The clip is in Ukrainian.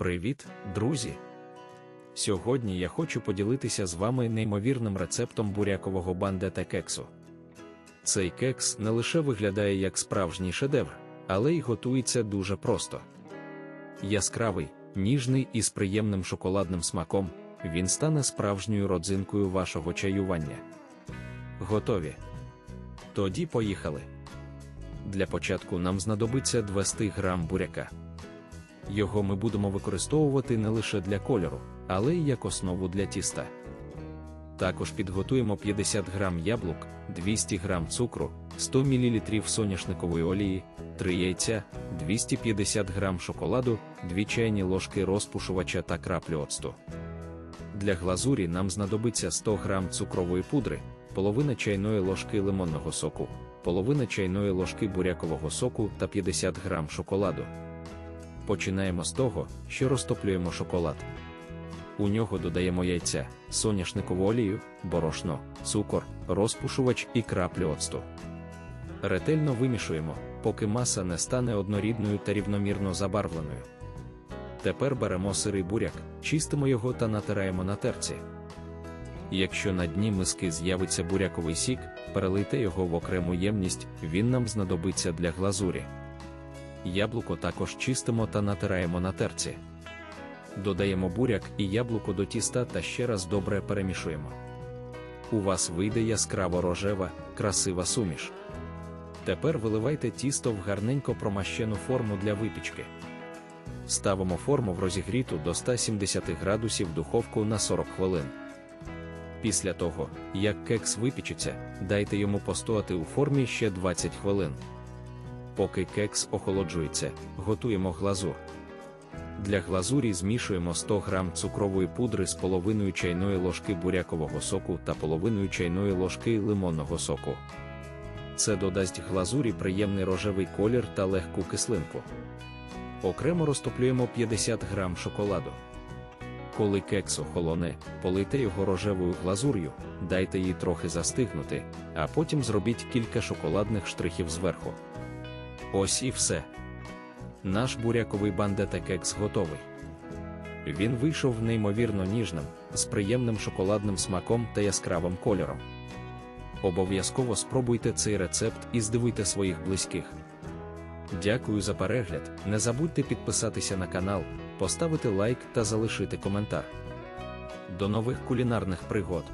Привіт, друзі! Сьогодні я хочу поділитися з вами неймовірним рецептом бурякового бандета кексу. Цей кекс не лише виглядає як справжній шедевр, але й готується дуже просто. Яскравий, ніжний і з приємним шоколадним смаком, він стане справжньою родзинкою вашого чаювання. Готові? Тоді поїхали. Для початку нам знадобиться 200 грам буряка. Його ми будемо використовувати не лише для кольору, але й як основу для тіста. Також підготуємо 50 грам яблук, 200 грам цукру, 100 мл соняшникової олії, 3 яйця, 250 грам шоколаду, 2 чайні ложки розпушувача та краплю оцту. Для глазурі нам знадобиться 100 грам цукрової пудри, половина чайної ложки лимонного соку, половина чайної ложки бурякового соку та 50 грам шоколаду. Починаємо з того, що розтоплюємо шоколад. У нього додаємо яйця, соняшникову олію, борошно, цукор, розпушувач і краплю оцту. Ретельно вимішуємо, поки маса не стане однорідною та рівномірно забарвленою. Тепер беремо сирий буряк, чистимо його та натираємо на терці. Якщо на дні миски з'явиться буряковий сік, перелийте його в окрему ємність, він нам знадобиться для глазурі. Яблуко також чистимо та натираємо на терці. Додаємо буряк і яблуко до тіста та ще раз добре перемішуємо. У вас вийде яскраво рожева, красива суміш. Тепер виливайте тісто в гарненько промащену форму для випічки. Ставимо форму в розігріту до 170 градусів духовку на 40 хвилин. Після того, як кекс випічеться, дайте йому постояти у формі ще 20 хвилин. Поки кекс охолоджується, готуємо глазур. Для глазурі змішуємо 100 г цукрової пудри з половиною чайної ложки бурякового соку та половиною чайної ложки лимонного соку. Це додасть глазурі приємний рожевий колір та легку кислинку. Окремо розтоплюємо 50 г шоколаду. Коли кекс охолоне, полийте його рожевою глазур'ю, дайте їй трохи застигнути, а потім зробіть кілька шоколадних штрихів зверху. Ось і все. Наш буряковий бандета кекс готовий. Він вийшов неймовірно ніжним, з приємним шоколадним смаком та яскравим кольором. Обов'язково спробуйте цей рецепт і здивуйте своїх близьких. Дякую за перегляд. Не забудьте підписатися на канал, поставити лайк та залишити коментар. До нових кулінарних пригод!